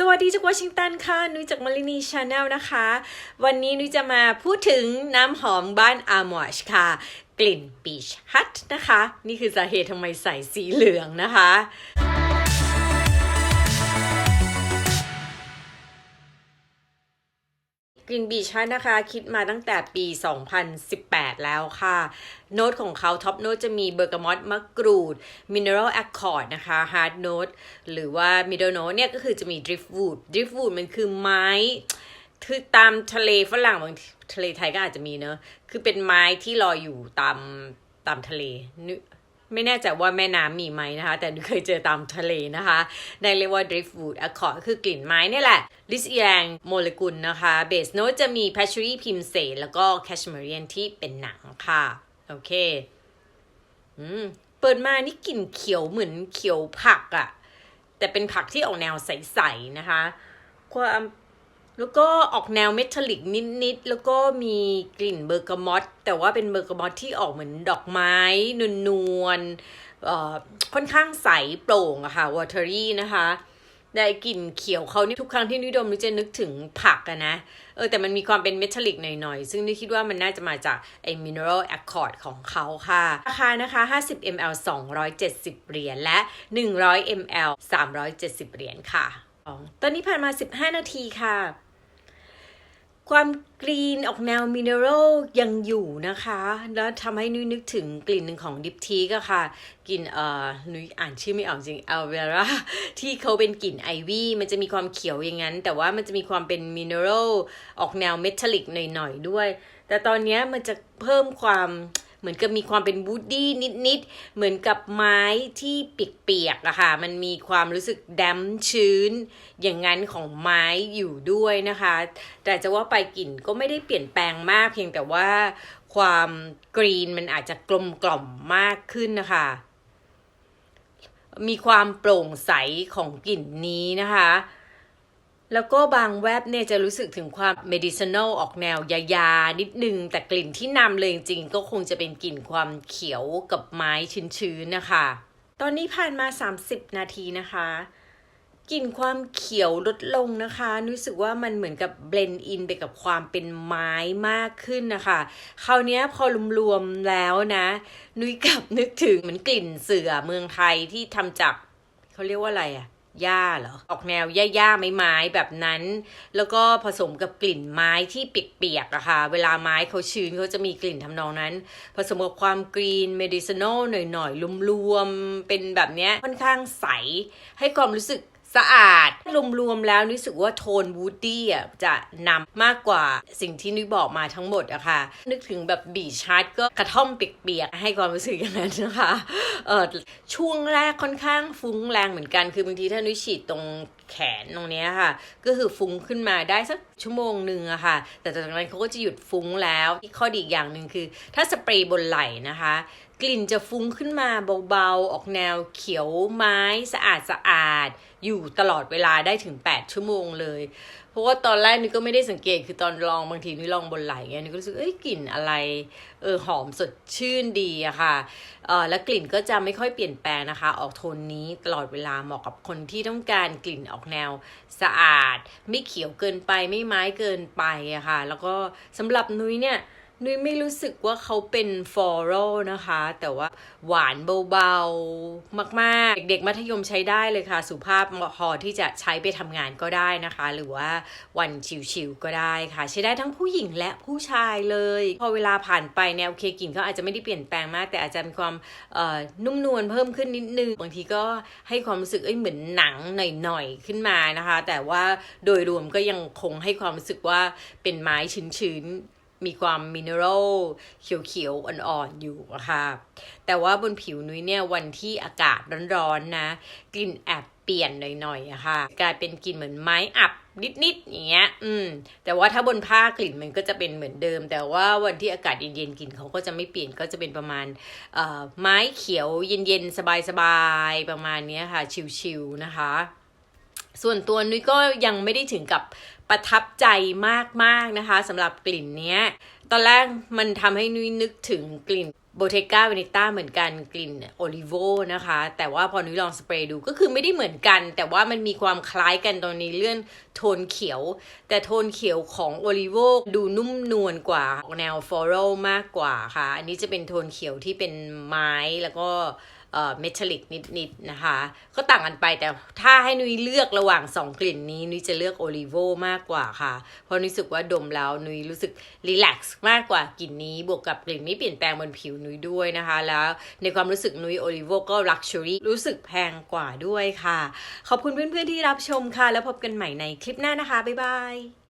สวัสดีจากวอชิงตันค่ะ นุ้ยจากมารินีชาแนลนะคะ วันนี้นุ้ยจะมาพูดถึงน้ำหอมบ้านอาร์มอชค่ะ กลิ่นปีชฮัทนะคะ นี่คือสาเหตุทำไมใส่สีเหลืองนะคะ กลิ่นบีชนะคะ คิดมาตั้งแต่ปี 2018 แล้วค่ะ โน้ตของเขาท็อปโน้ตจะมีเบอร์กามอตมะกรูดมินเนอรัลแอคคอร์ดนะคะฮาร์ดโน้ตหรือว่ามิดเดิลโน้ตเนี่ยก็คือจะมีดริฟต์วูดดริฟต์วูดมันคือไม้คือตามทะเลฝรั่งบางทะเลไทยก็อาจจะมีเนอะคือเป็นไม้ที่ลอยอยู่ตามตามทะเลนึก ไม่แน่ใจว่าแม่น้ำมีไหมนะคะ แต่เคยเจอตามทะเลนะคะ ได้เรียกว่า driftwood accord คือกลิ่นไม้นี่แหละลิสอีแรงโมเลกุลนะคะ เบสโนจะมี patchouli พิมเสนแล้วก็ cashmere ที่เป็นหนังค่ะ โอเค อืม เปิดมานี่กลิ่นเขียวเหมือนเขียวผักอะแต่เป็นผักที่ออกแนวใส ๆ นะคะความ แล้วก็ออกแนวเมทัลลิกนิดๆ แล้วก็มีกลิ่นเบอร์กามอตแต่ว่าเป็นเบอร์กามอตที่ออกเหมือนดอกไม้นวลๆอ่อค่อนข้างใสโปร่งอะค่ะวอเทอรี่นะคะได้กลิ่นเขียวเขานี่ทุกครั้งที่นิดมนิจะนึกถึงผักอะนะ เออแต่มันมีความเป็นเมทัลลิกหน่อยๆ ซึ่งนี่คิดว่ามันน่าจะมาจากไอ้ mineral accord ของเขาค่ะ ราคานะคะ 50 ml 270 เหรียญและ 100 ml 370 เหรียญค่ะตอนนี้ผ่านมา 15 นาทีค่ะ ความกรีนออกแนวมินเนอรัลยังอยู่นะคะ แล้วทำให้นุ้ยนึกถึงกลิ่นหนึ่งของดิปทีก็ค่ะ กลิ่นเอ่อนุ้ยอ่านชื่อไม่ออกจริงอัลเวราที่เขาเป็นกลิ่นไอวี่มันจะมีความเขียวอย่างนั้น แต่ว่ามันจะมีความเป็นมินเนอรัลออกแนวเมทัลลิกหน่อยๆด้วย แต่ตอนนี้มันจะเพิ่มความ เหมือนกับมีความเป็นวูดดี้นิดๆ เหมือนกับไม้ที่เปียกๆอะค่ะ มันมีความรู้สึกแดมชื้น อย่างนั้นของไม้อยู่ด้วยนะคะ แต่จะว่าไปกลิ่นก็ไม่ได้เปลี่ยนแปลงมากเพียงแต่ว่าความกรีนมันอาจจะกลมกล่อมมากขึ้นนะคะ มีความโปร่งใสของกลิ่นนี้นะคะ แล้วก็บางแวบเนี่ยจะรู้สึกถึงความ medicinal ออกแนวยายานิดนึง แต่กลิ่นที่นำเลยจริงก็คงจะเป็นกลิ่นความเขียวกับไม้ชื้นๆนะคะ ตอนนี้ผ่านมา 30 นาทีนะคะกลิ่นความเขียวลดลงนะคะ รู้สึกว่ามันเหมือนกับเบลนด์อินไปกับความเป็นไม้มากขึ้นนะคะ คราวนี้พอรวมๆแล้วนะ นุ้ยกลับนึกถึงเหมือนกลิ่นเสือเมืองไทยที่ทำจากเขาเรียกว่าอะไรอะ หญ้าเหรอ ออกแนวหญ้าๆไม้ๆแบบนั้น แล้วก็ผสมกับกลิ่นไม้ที่เปียกๆอะค่ะ เวลาไม้เขาชื้นเขาจะมีกลิ่นทำนองนั้น ผสมกับความกรีนเมดิซินอลหน่อยๆรวมๆเป็นแบบเนี้ยค่อนข้างใสให้ความรู้สึก สะอาด รวมๆแล้วรู้สึกว่าโทนวูดดี้อะจะนำมากกว่าสิ่งที่นุ้ยบอกมาทั้งหมดอะค่ะ นึกถึงแบบบีชาร์ดก็กระท่อมเปียกๆ ให้ความรู้สึกอย่างนั้นนะคะเออช่วงแรกค่อนข้างฟุ้งแรงเหมือนกัน คือบางทีถ้านุ้ยฉีดตรงแขนตรงนี้ค่ะ ก็คือฟุ้งขึ้นมาได้สักชั่วโมงหนึ่งอะค่ะ แต่จากนั้นเขาก็จะหยุดฟุ้งแล้วข้อดีอีกอย่างหนึ่งคือ ถ้าสเปรย์บนไหล่นะคะ กลิ่นจะฟุ้งขึ้นมาเบาๆ ออกแนวเขียวไม้สะอาดสะอาดอยู่ตลอดเวลาได้ถึง 8 ชั่วโมงเลย เพราะว่าตอนแรกนี่ก็ไม่ได้สังเกตคือตอนลองบางทีนี่ลองบนไหล่เงี้ยนี่ก็รู้สึกเอ้ยกลิ่นอะไรเออหอมสดชื่นดีอะค่ะเออแล้วกลิ่นก็จะไม่ค่อยเปลี่ยนแปลงนะคะ ออกโทนนี้ตลอดเวลาเหมาะกับคนที่ต้องการกลิ่นออกแนวสะอาด ไม่เขียวเกินไปไม่ไม้เกินไปอะค่ะ แล้วก็สำหรับนุ้ยเนี่ย นุ้ยไม่รู้สึกว่าเขาเป็นฟลอรัลนะคะ แต่ว่าหวานเบาๆ มากๆ เด็กๆมัธยมใช้ได้เลยค่ะ สุภาพพอที่จะใช้ไปทำงานก็ได้นะคะ หรือว่าวันชิวๆก็ได้ค่ะ ใช้ได้ทั้งผู้หญิงและผู้ชายเลย พอเวลาผ่านไปแนวเคกลิ่นเขาอาจจะไม่ได้เปลี่ยนแปลงมาก แต่อาจจะมีความนุ่มนวลเพิ่มขึ้นนิดนึงบางทีก็ให้ความรู้สึกเอ้ยเหมือนหนังหน่อยๆขึ้นมานะคะ แต่ว่าโดยรวมก็ยังคงให้ความรู้สึกว่าเป็นไม้ชื้นๆ มีความมินเนอรัลเขียวๆ อ่อนๆ อยู่ะค่ะ แต่ว่าบนผิวนุ้ยเนี่ยวันที่อากาศร้อนๆ นะ กลิ่นแอบเปลี่ยนหน่อยๆะค่ะ กลายเป็นกลิ่นเหมือนไม้อับนิดๆ อย่างเงี้ย อืม แต่ว่าถ้าบนผ้ากลิ่นมันก็จะเป็นเหมือนเดิม แต่ว่าวันที่อากาศเย็นๆ กลิ่นเขาก็จะไม่เปลี่ยน ก็จะเป็นประมาณเอ่อไม้เขียวเย็นๆ สบายๆ ประมาณนี้ค่ะ ชิวๆ นะคะ ส่วนตัวนุ้ยก็ยังไม่ได้ถึงกับประทับใจมากๆนะคะสำหรับกลิ่นเนี้ย ตอนแรกมันทำให้นุ้ยนึกถึงกลิ่นโบเทก้าเวนิต้าเหมือนกันกลิ่นโอลิโวนะคะ แต่ว่าพอนุ้ยลองสเปรย์ดูก็คือไม่ได้เหมือนกัน แต่ว่ามันมีความคล้ายกันตรงนี้เรื่องโทนเขียว แต่โทนเขียวของโอลิโวดูนุ่มนวลกว่าแนวฟลอรัลมากกว่าค่ะ อันนี้จะเป็นโทนเขียวที่เป็นไม้แล้วก็ เมทัลลิกนิดๆนะคะ ก็ต่างกันไปแต่ถ้าให้นุ้ยเลือกระหว่างสองกลิ่นนี้ นุ้ยจะเลือกโอลิโวมากกว่าค่ะ เพราะนุ้ยรู้สึกว่าดมแล้วนุ้ยรู้สึกรีแลกซ์มากกว่ากลิ่นนี้บวกกับกลิ่นไม่เปลี่ยนแปลงบนผิวนุ้ยด้วยนะคะ แล้วในความรู้สึกนุ้ยโอลิโวก็ลักชัวรี่รู้สึกแพงกว่าด้วยค่ะ ขอบคุณเพื่อนๆที่รับชมค่ะ แล้วพบกันใหม่ในคลิปหน้านะคะ บ๊ายบาย